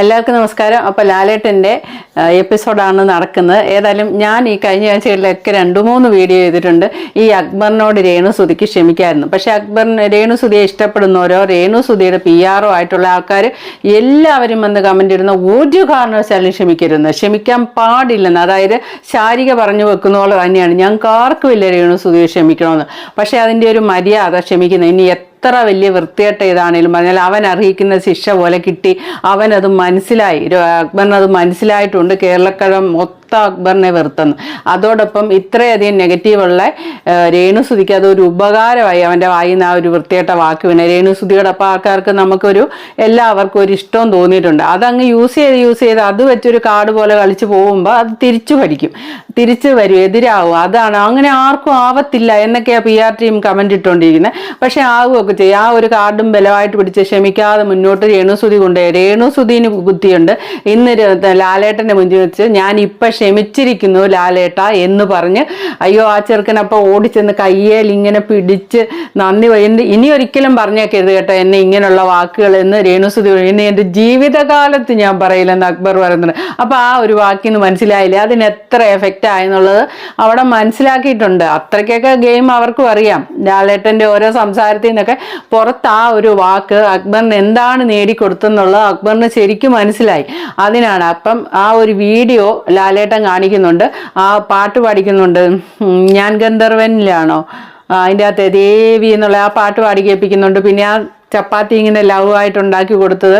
എല്ലാവർക്കും നമസ്കാരം. അപ്പോൾ ലാലേട്ടന്റെ എപ്പിസോഡാണ് നടക്കുന്നത്. ഏതായാലും ഞാൻ ഈ കഴിഞ്ഞ ആഴ്ചകളിലൊക്കെ രണ്ട് മൂന്ന് വീഡിയോ ചെയ്തിട്ടുണ്ട്. ഈ അക്ബറിനോട് രേണുസുതിക്ക് ക്ഷമിക്കായിരുന്നു. പക്ഷേ അക്ബറിന് രേണുസുതിയെ ഇഷ്ടപ്പെടുന്നവരോ രേണുസുതിയുടെ പി ആറോ ആയിട്ടുള്ള ആൾക്കാർ എല്ലാവരും വന്ന് കമന്റ് ഇടുന്ന. ഒരു കാരണവശാലും ക്ഷമിക്കരുതെന്ന്. ക്ഷമിക്കാൻ പാടില്ലെന്ന്. അതായത് ശാരിക പറഞ്ഞു വെക്കുന്ന പോലെ തന്നെയാണ്. ഞങ്ങൾക്ക് ആർക്കും ഇല്ല രേണു സുധിയെ ക്ഷമിക്കണമെന്ന്. പക്ഷേ അതിന്റെ ഒരു മര്യാദ ക്ഷമിക്കുന്നത് ഇനി എത്ര വലിയ വൃത്തികെട്ട ഇതാണേലും പറഞ്ഞാൽ അവൻ അർഹിക്കുന്ന ശിക്ഷ പോലെ കിട്ടി. അവനത് മനസ്സിലായി. അക്ബറിനത് മനസ്സിലായിട്ടുണ്ട്. കേരളക്കഴം മൊത്തം അക്ബറിനെ വെറുത്തെന്ന്. അതോടൊപ്പം ഇത്രയധികം നെഗറ്റീവുള്ള രേണുസുതിക്ക് അതൊരു ഉപകാരമായി അവന്റെ വായിൽ നിന്ന് ആ ഒരു വൃത്തിയായിട്ട വാക്ക് വീണ. രേണുസുതിയോടൊപ്പം ആൾക്കാർക്ക് നമുക്കൊരു എല്ലാവർക്കും ഒരു ഇഷ്ടവും തോന്നിയിട്ടുണ്ട്. അതങ്ങ് യൂസ് ചെയ്ത് യൂസ് ചെയ്ത് അത് വെച്ചൊരു കാർഡ് പോലെ കളിച്ച് പോകുമ്പോൾ അത് തിരിച്ചു പഠിക്കും. തിരിച്ചു വരും എതിരാവും. അതാണ്. അങ്ങനെ ആർക്കും ആവത്തില്ല എന്നൊക്കെയാണ് പി ആർ ടീം കമന്റ് ഇട്ടുകൊണ്ടിരിക്കുന്നത് പക്ഷേ ആവുകയൊക്കെ ചെയ്യും. ആ ഒരു കാർഡും ബലമായിട്ട് പിടിച്ച് ക്ഷമിക്കാതെ മുന്നോട്ട് രേണുസുതി കൊണ്ടുപോയി. രേണുസുതിന് ബുദ്ധിയുണ്ട്. ഇന്ന് ലാലേട്ടന്റെ മുന്നിൽ വെച്ച് ഞാൻ ഇപ്പം ക്ഷമിച്ചിരിക്കുന്നു ലാലേട്ട എന്ന് പറഞ്ഞ് അയ്യോ ആ ചെറുക്കനപ്പോൾ ഓടിച്ചെന്ന് കയ്യേൽ ഇങ്ങനെ പിടിച്ച് നന്ദി എന്ത് ഇനി ഒരിക്കലും പറഞ്ഞേക്കരുത് കേട്ടോ എന്നെ ഇങ്ങനെയുള്ള വാക്കുകൾ എന്ന് രേണുസുതി. ഇനി എന്റെ ജീവിതകാലത്ത് ഞാൻ പറയില്ലെന്ന് അക്ബർ പറയുന്നത് അപ്പോൾ ആ ഒരു വാക്കിന്ന് മനസ്സിലായില്ലേ? അതിന് എത്ര എഫക്റ്റ് ആയെന്നുള്ളത് അവിടെ മനസ്സിലാക്കിയിട്ടുണ്ട്. അത്രയ്ക്കൊക്കെ ഗെയിം അവർക്കും അറിയാം. ലാലേട്ടന്റെ ഓരോ സംസാരത്തിൽ നിന്നൊക്കെ പുറത്ത് ആ ഒരു വാക്ക് അക്ബറിന് എന്താണ് നേടിക്കൊടുത്തെന്നുള്ളത് അക്ബറിന് ശരിക്കും മനസ്സിലായി. അതിനാണ് അപ്പം ആ ഒരു വീഡിയോ ലാലേട്ടൻ കാണിക്കുന്നുണ്ട്. ആ പാട്ട് പാടിക്കുന്നുണ്ട്. ഞാൻ ഗന്ധർവനിലാണോ? അതിന്റെ അകത്ത് ദേവി എന്നുള്ള ആ പാട്ട് പാടി കേൾപ്പിക്കുന്നുണ്ട്. പിന്നെ ആ ചപ്പാത്തി ഇങ്ങനെ ലവ് ആയിട്ട് ഉണ്ടാക്കി കൊടുത്തത്.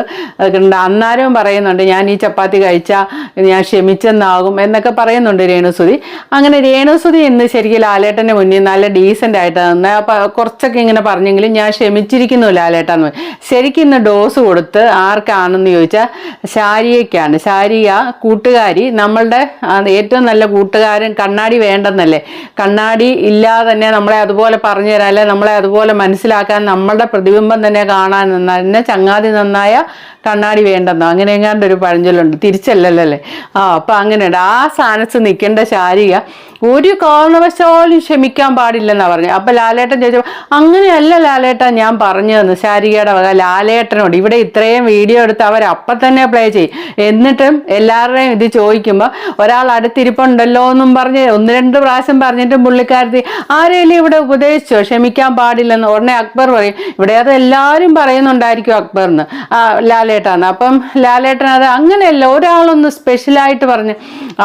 അന്നേരവും പറയുന്നുണ്ട് ഞാൻ ഈ ചപ്പാത്തി കഴിച്ചാൽ ഞാൻ ക്ഷമിച്ചെന്നാകും എന്നൊക്കെ പറയുന്നുണ്ട് രേണുസുതി. അങ്ങനെ രേണുസുതി ഇന്ന് ശരിക്കും ലാലേട്ടന്റെ മുന്നിൽ നല്ല ഡീസന്റ് ആയിട്ട് നിന്ന്. കുറച്ചൊക്കെ ഇങ്ങനെ പറഞ്ഞെങ്കിലും ഞാൻ ക്ഷമിച്ചിരിക്കുന്നു ലാലേട്ടാന്ന്. ശരിക്കും ഇന്ന് ഡോസ് കൊടുത്ത് ആർക്കാണെന്ന് ചോദിച്ചാൽ ശാരികയ്ക്കാണ്. ശാരിക കൂട്ടുകാരി നമ്മളുടെ ഏറ്റവും നല്ല കൂട്ടുകാരൻ കണ്ണാടി വേണ്ടെന്നല്ലേ. കണ്ണാടി ഇല്ലാതെ തന്നെ നമ്മളെ അതുപോലെ പറഞ്ഞു തരാൻ അല്ലെ നമ്മളെ അതുപോലെ മനസ്സിലാക്കാൻ നമ്മളുടെ പ്രതിബിംബം തന്നെ കാണാൻ നന്നായി. എന്നെ ചങ്ങാതി നന്നായ കണ്ണാടി വേണ്ടെന്നോ? അങ്ങനെ എങ്ങാണ്ട് ഒരു പഴഞ്ചൊല്ലുണ്ട്. തിരിച്ചല്ലല്ലോ ആ അപ്പം അങ്ങനെയുണ്ട്. ആ സ്ഥാനത്ത് നിൽക്കേണ്ട ശാരിക ഒരു കാരണവശാലും ക്ഷമിക്കാൻ പാടില്ലെന്നാണ് പറഞ്ഞു അപ്പം ലാലേട്ടൻ ചോദിച്ചപ്പോൾ അങ്ങനെയല്ല ലാലേട്ട ഞാൻ പറഞ്ഞു പറഞ്ഞതെന്ന് ശാരികയുടെ വക ലാലേട്ടനോട്. ഇവിടെ ഇത്രയും വീഡിയോ എടുത്ത് അവർ അപ്പം തന്നെ പ്ലേ ചെയ്യും. എന്നിട്ടും എല്ലാവരുടെയും ഇത് ചോദിക്കുമ്പോൾ ഒരാൾ അടുത്തിരിപ്പുണ്ടല്ലോ എന്നും പറഞ്ഞ് ഒന്ന് രണ്ട് പ്രാവശ്യം പറഞ്ഞിട്ടും പുള്ളിക്കാരത്തി ആരെങ്കിലും ഇവിടെ ഉപദേശിച്ചോ? ക്ഷമിക്കാൻ പാടില്ലെന്ന്. ഉടനെ അക്ബർ പറയും ഇവിടെ അത് എല്ലാവരും പറയുന്നുണ്ടായിരിക്കും അക്ബറിന്. ലാലേട്ടാന്ന്. അപ്പം ലാലേട്ടൻ അത് അങ്ങനെയല്ല ഒരാളൊന്ന് സ്പെഷ്യലായിട്ട് പറഞ്ഞ്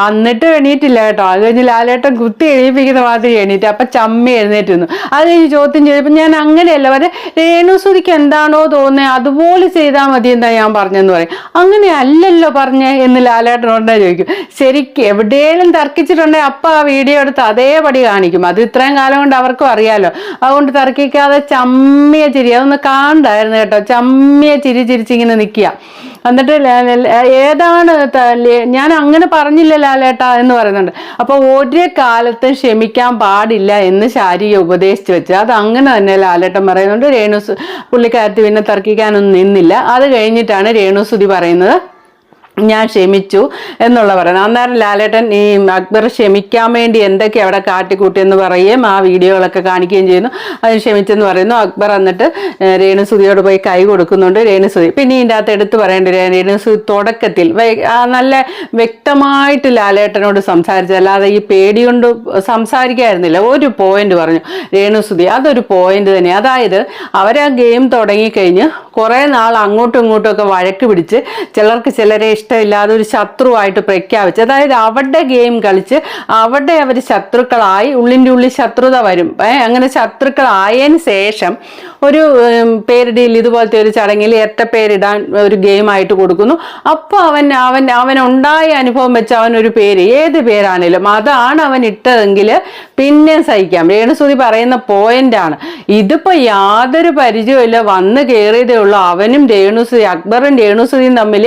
എന്നിട്ട് എണീറ്റില്ല കേട്ടോ. അത് കഴിഞ്ഞ് ലാലേട്ടൻ കുത്തി എണീപ്പിക്കുന്ന മാതിരി എണീറ്റ് അപ്പം ചമ്മി എഴുന്നേറ്റിരുന്നു. അത് കഴിഞ്ഞ് ചോദ്യം ചെയ്തപ്പോൾ ഞാൻ അങ്ങനെയല്ല വരെ രേണുസുതിക്ക് എന്താണോ തോന്നുന്നത് അതുപോലെ ചെയ്താൽ മതി എന്താ ഞാൻ പറഞ്ഞെന്ന് പറയും. അങ്ങനെ അല്ലല്ലോ പറഞ്ഞേ എന്ന് ലാലേട്ടനോടെ ചോദിക്കും. ശരിക്കും എവിടെയെങ്കിലും തർക്കിച്ചിട്ടുണ്ടെങ്കിൽ അപ്പം ആ വീഡിയോ എടുത്ത് അതേപടി കാണിക്കും. അത് ഇത്രയും കാലം കൊണ്ട് അവർക്കും അറിയാലോ. അതുകൊണ്ട് തർക്കിക്കാതെ ചമ്മിയ ചിരി അതൊന്ന് കാണണ്ടായിരുന്നു കേട്ടോ. ചമ്മിയെ ചിരി ചിരിച്ചിങ്ങനെ നിൽക്കുക എന്നിട്ട് ഏതാണ് ഞാൻ അങ്ങനെ പറഞ്ഞില്ല ലാലേട്ടാ എന്ന് പറയുന്നുണ്ട്. അപ്പോൾ ഒരു കാലത്തും ക്ഷമിക്കാൻ പാടില്ല എന്ന് ശാരിയെ ഉപദേശിച്ച് വെച്ച്. അത് അങ്ങനെ തന്നെ ലാലേട്ടൻ പറയുന്നുണ്ട്. രേണു പുള്ളിക്കാരത്തി പിന്നെ തർക്കിക്കാനൊന്നും നിന്നില്ല. അത് കഴിഞ്ഞിട്ടാണ് രേണുസുതി പറയുന്നത്. ഞാൻ ക്ഷമിച്ചു എന്നുള്ള പറയുന്നത് അന്നേരം ലാലേട്ടൻ ഈ അക്ബർ ക്ഷമിക്കാൻ വേണ്ടി എന്തൊക്കെ അവിടെ കാട്ടിക്കൂട്ടിയെന്ന് പറയുകയും ആ വീഡിയോകളൊക്കെ കാണിക്കുകയും ചെയ്യുന്നു. അതിന് ക്ഷമിച്ചെന്ന് പറയുന്നു. അക്ബർ എന്നിട്ട് രേണുസുതിയോട് പോയി കൈ കൊടുക്കുന്നുണ്ട്. രേണുസുതി പിന്നെ ഇതിന്റെ അകത്ത് എടുത്ത് പറയേണ്ടത് രേണുസുതി തുടക്കത്തിൽ നല്ല വ്യക്തമായിട്ട് ലാലേട്ടനോട് സംസാരിച്ചു. അല്ലാതെ ഈ പേടി കൊണ്ട് സംസാരിക്കായിരുന്നില്ല. ഒരു പോയിന്റ് പറഞ്ഞു. രേണുസുതി അതൊരു പോയിന്റ് തന്നെ. അതായത് അവരാ ഗെയിം തുടങ്ങിക്കഴിഞ്ഞ് കുറേ നാൾ അങ്ങോട്ടും ഇങ്ങോട്ടും ഒക്കെ വഴക്ക് പിടിച്ച് ചിലർക്ക് ചിലരെ ഇഷ്ടമില്ലാതെ ഒരു ശത്രുവായിട്ട് പ്രഖ്യാപിച്ച് അതായത് അവരുടെ ഗെയിം കളിച്ച് അവിടെ അവർ ശത്രുക്കളായി ഉള്ളിന്റെ ഉള്ളിൽ ശത്രുത വരും. അങ്ങനെ ശത്രുക്കളായതിന് ശേഷം ഒരു പേരിടയിൽ ഇതുപോലത്തെ ഒരു ചടങ്ങിൽ എത്ര പേരിടാൻ ഒരു ഗെയിമായിട്ട് കൊടുക്കുന്നു. അപ്പോൾ അവൻ അവൻ ഉണ്ടായ അനുഭവം വെച്ച് അവൻ ഒരു പേര് ഏത് പേരാണേലും അതാണ് അവൻ ഇട്ടതെങ്കിൽ പിന്നെ സഹിക്കാം. രേണുസുതി പറയുന്ന പോയിന്റാണ് ഇതിപ്പോൾ യാതൊരു പരിചയമില്ല വന്ന് കയറിയതേ ഉള്ളൂ അവനും രേണുസുതി അക്ബറും രേണുസുതിയും തമ്മിൽ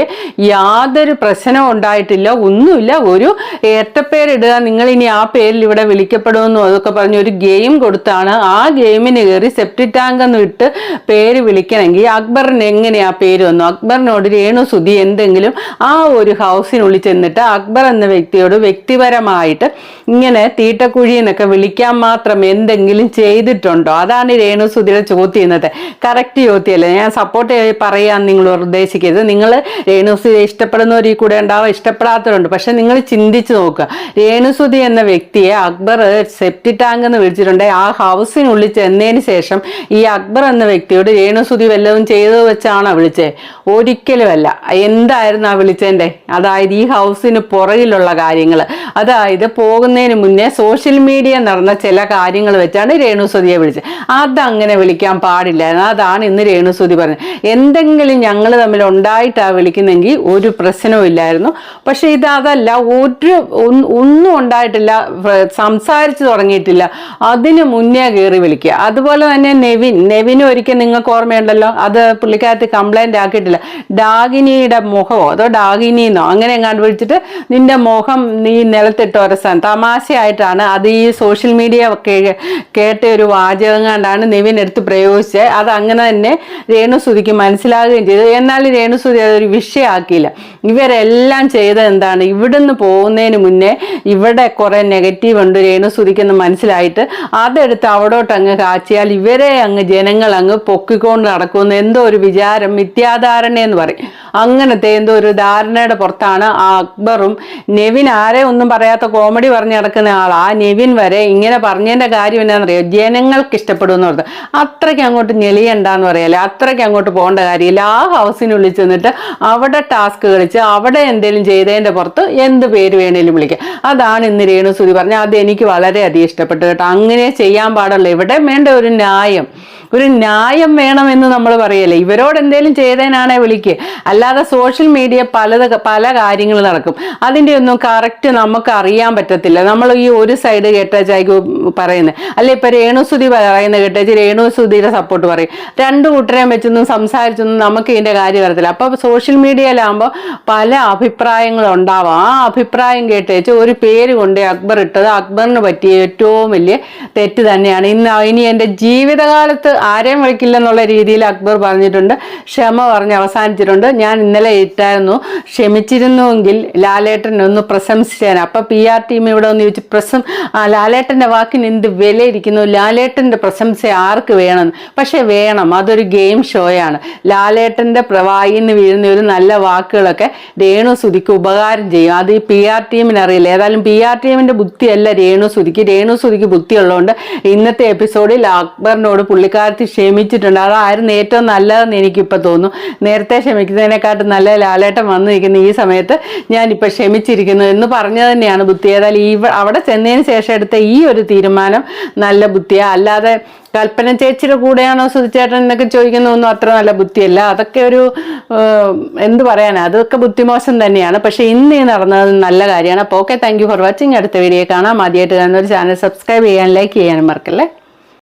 യാതൊരു പ്രശ്നവും ഉണ്ടായിട്ടില്ല. ഒന്നുമില്ല. ഒരു ഏത്തപ്പേരിടുക. നിങ്ങൾ ഇനി ആ പേരിൽ ഇവിടെ വിളിക്കപ്പെടുമെന്നും അതൊക്കെ പറഞ്ഞ് ഒരു ഗെയിം കൊടുത്താണ്. ആ ഗെയിമിന് കയറി സെപ്റ്റി ടാങ്ക് എന്ന് ഇട്ട് പേര് വിളിക്കണമെങ്കിൽ അക്ബറിന് എങ്ങനെയാ പേര് വന്നു? അക്ബറിനോട് രേണുസുതി എന്തെങ്കിലും ആ ഒരു ഹൗസിനുള്ളിൽ ചെന്നിട്ട് അക്ബർ എന്ന വ്യക്തിയോട് വ്യക്തിപരമായിട്ട് ഇങ്ങനെ തീട്ടക്കുഴി എന്നൊക്കെ വിളിക്കാൻ മാത്രം എന്തെങ്കിലും ചെയ്തിട്ടുണ്ടോ? അതാണ് രേണുസുതിയുടെ ചോദ്യം ഇന്നത്തെ കറക്റ്റ് ചോദ്യമല്ലേ? ഞാൻ സപ്പോർട്ട് പറയാൻ നിങ്ങൾ ഉദ്ദേശിക്കരുത്. നിങ്ങൾ രേണുസുതി ഇഷ്ടപ്പെടുന്നവരീ കൂടെ ഉണ്ടാവുക ഇഷ്ടപ്പെടാത്തവരുണ്ട്. പക്ഷെ നിങ്ങൾ ചിന്തിച്ച് നോക്കുക. രേണുസുതി എന്ന വ്യക്തിയെ അക്ബർ സെപ്റ്റി ടാങ്ക് എന്ന് വിളിച്ചിട്ടുണ്ട്. ആ ഹൗസിനുള്ളിൽ ചെന്നതിന് ശേഷം ഈ അക്ബർ എന്ന വ്യക്തിയോട് രേണുസുതി വല്ലതും ചെയ്തു വെച്ചാണോ വിളിച്ചത് ഒരിക്കലുമല്ല എന്തായിരുന്നു ആ വിളിച്ചതിന്റെ? അതായത് ഈ ഹൗസിന് പുറകിലുള്ള കാര്യങ്ങൾ. അതായത് പോകുന്നതിന് മുന്നേ സോഷ്യൽ മീഡിയ നടന്ന ചില കാര്യങ്ങൾ വെച്ചാണ് രേണുസുതിയെ വിളിച്ചത്. അതങ്ങനെ വിളിക്കാൻ പാടില്ലായിരുന്നു. അതാണ് ഇന്ന് രേണുസുതി പറഞ്ഞത്. എന്തെങ്കിലും ഞങ്ങൾ തമ്മിൽ ഉണ്ടായിട്ടാണ് വിളിക്കുന്നെങ്കിൽ ഒരു പ്രശ്നവും ഇല്ലായിരുന്നു. പക്ഷെ ഇത് അതല്ല ഒരു ഒന്നും ഉണ്ടായിട്ടില്ല സംസാരിച്ച് തുടങ്ങിയിട്ടില്ല. അതിന് മുന്നേ കയറി വിളിക്കുക. അതുപോലെ തന്നെ നെവിൻ നെവിന് ഒരിക്കൽ നിങ്ങൾക്ക് ഓർമ്മയുണ്ടല്ലോ അത് പുള്ളിക്കാരത്ത് കംപ്ലൈന്റ് ആക്കിയിട്ടില്ല. ഡാഗിനിയുടെ മുഖമോ അതോ ഡാഗിനിന്നോ അങ്ങനെ എങ്ങാണ്ട് വിളിച്ചിട്ട് നിന്റെ മുഖം നീ നിലത്തിട്ട് ഒരസാൻ തമാശയായിട്ടാണ് അത് ഈ സോഷ്യൽ മീഡിയ കേട്ട ഒരു വാചകം കണ്ടാണ് നെവിൻ എടുത്ത് പ്രയോഗിച്ചത്. അത് അങ്ങനെ തന്നെ രേണുസുതിക്ക് മനസ്സിലാകുകയും ചെയ്തു. എന്നാൽ രേണുസുതി അതൊരു വിഷയമാക്കിയില്ല. ഇവരെല്ലാം ചെയ്ത എന്താണ്? ഇവിടുന്ന് പോകുന്നതിന് മുന്നേ ഇവിടെ കുറെ നെഗറ്റീവ് ഉണ്ട് രേണുസുതിക്കെന്ന് മനസ്സിലായിട്ട് അതെടുത്ത് അവിടോട്ട് അങ്ങ് കാച്ചിയാൽ ഇവരെ അങ്ങ് ജനങ്ങൾ അങ്ങ് പൊക്കിക്കൊണ്ട് നടക്കുമെന്ന് എന്തോ ഒരു വിചാരം മിഥ്യാധാരണ എന്ന് പറയും. അങ്ങനത്തെ എന്തോ ഒരു ധാരണയുടെ പുറത്താണ് അക്ബറും നെവിൻ ആരെ ഒന്നും പറയാത്ത കോമഡി പറഞ്ഞു നടക്കുന്ന ആൾ. ആ നെവിൻ വരെ ഇങ്ങനെ പറഞ്ഞതിന്റെ കാര്യം എന്നാണെന്നറിയോ? ജനങ്ങൾക്ക് ഇഷ്ടപ്പെടുമെന്ന് പറഞ്ഞത് അത്രയ്ക്ക് അങ്ങോട്ട് ഞെളിയണ്ടെന്ന് പറയല്ലേ? അത്രയ്ക്ക് അങ്ങോട്ട് പോകേണ്ട കാര്യമില്ല. ആ ഹൗസിനുള്ളിൽ ചെന്നിട്ട് അവിടെ ടാസ്ക് കളിച്ച് അവിടെ എന്തെങ്കിലും ചെയ്തതിന്റെ പുറത്ത് എന്ത് പേര് വേണേലും വിളിക്കുക അതാണ് ഇന്ന് രേണുസുതി പറഞ്ഞത്. അത് എനിക്ക് വളരെയധികം ഇഷ്ടപ്പെട്ടു കേട്ടോ. അങ്ങനെ ചെയ്യാൻ പാടുള്ളൂ. ഇവിടെ വേണ്ട ഒരു ന്യായം. ഒരു ന്യായം വേണമെന്ന് നമ്മൾ പറയല്ലേ. ഇവരോട് എന്തെങ്കിലും ചെയ്തതിനാണേ വിളിക്കുക അല്ലാതെ സോഷ്യൽ മീഡിയ പലത് പല കാര്യങ്ങൾ നടക്കും. അതിന്റെ ഒന്നും കറക്റ്റ് നമുക്ക് അറിയാൻ പറ്റത്തില്ല. നമ്മൾ ഈ ഒരു സൈഡ് കേട്ടാച്ചായിരിക്കും പറയുന്നത് അല്ലെ ഇപ്പൊ രേണുസുതി പറയുന്ന കേട്ടാച്ച് രേണുസുതിയുടെ സപ്പോർട്ട് പറയും. രണ്ടു കൂട്ടരെയും വെച്ചൊന്നും സംസാരിച്ചൊന്നും നമുക്ക് ഇതിന്റെ കാര്യം വരത്തില്ല അപ്പോൾ സോഷ്യൽ മീഡിയയിലാകുമ്പോൾ പല അഭിപ്രായങ്ങളും ഉണ്ടാവാം ആ അഭിപ്രായം കേട്ടേച്ച് ഒരു പേര് കൊണ്ട് അക്ബർ ഇട്ടത് അക്ബറിന് പറ്റിയ ഏറ്റവും വലിയ തെറ്റ് തന്നെയാണ്. ഇന്ന് ഇനി എന്റെ ജീവിതകാലത്ത് ആരെയും വിളിക്കില്ലെന്നുള്ള രീതിയിൽ അക്ബർ പറഞ്ഞിട്ടുണ്ട്. ക്ഷമ പറഞ്ഞ് അവസാനിച്ചിട്ടുണ്ട്. ഞാൻ ഇന്നലെ ഇട്ടായിരുന്നു. ക്ഷമിച്ചിരുന്നുവെങ്കിൽ ലാലേട്ടനെ ഒന്ന് പ്രശംസിച്ചേനെ. അപ്പോൾ പി ആർ ടീം ഇവിടെ ഒന്ന് ചോദിച്ചു പ്രശം ആ ലാലേട്ടന്റെ വാക്കിന് എന്ത് വിലയിരിക്കുന്നു? ലാലേട്ടന്റെ പ്രശംസ ആർക്ക് വേണം? പക്ഷെ വേണം. അതൊരു ഗെയിം ഷോയാണ് ലാലേട്ടന്റെ വായിൽ നിന്ന് വീഴുന്ന ഒരു നല്ല വാക്കുകളൊക്കെ രേണു സുതിക്ക് ഉപകാരം ചെയ്യും. അത് ഈ പി ആർ ടീമിന് അറിയില്ല. ഏതായാലും പി ആർ ടീമിന്റെ ബുദ്ധിയല്ല രേണു സുതിക്ക് രേണു സുതിക്ക് ബുദ്ധി ഉള്ളതുകൊണ്ട് ഇന്നത്തെ എപ്പിസോഡിൽ അക്ബറിനോട് പുള്ളിക്കാരത്തി ക്ഷമിച്ചിട്ടുണ്ട്. അതായിരുന്നു ഏറ്റവും നല്ലതെന്ന് എനിക്കിപ്പോൾ തോന്നുന്നു. നേരത്തെ ക്ഷമിക്കുന്നതിനെക്കാട്ടും നല്ല ലാലേട്ടൻ വന്നു നിൽക്കുന്ന ഈ സമയത്ത് ഞാനിപ്പോൾ ക്ഷമിച്ചിരിക്കുന്നു എന്ന് പറഞ്ഞു തന്നെയാണ് ബുദ്ധി. ഏതായാലും ഈ അവിടെ ചെന്നതിന് ശേഷം എടുത്ത ഈ ഒരു തീരുമാനം നല്ല ബുദ്ധിയാണ് അല്ലാതെ കൽപ്പന ചേച്ചിയുടെ കൂടെയാണോ സുധിച്ചേട്ടൻ എന്നൊക്കെ ചോദിക്കുന്നതൊന്നും അത്ര നല്ല ബുദ്ധിയല്ല. അതൊക്കെ ഒരു എന്ത് പറയാനാ അതൊക്കെ ബുദ്ധിമോശം തന്നെയാണ്. പക്ഷെ ഇന്ന് നടന്നത് നല്ല കാര്യമാണ്. അപ്പോൾ ഓക്കെ താങ്ക് ഫോർ വാച്ചിങ് അടുത്ത വീഡിയോ കാണാം. ആദ്യമായിട്ട് കാണുന്ന ഒരു ചാനൽ സബ്സ്ക്രൈബ് ചെയ്യാൻ ലൈക്ക് ചെയ്യാനും മറക്കല്ലേ?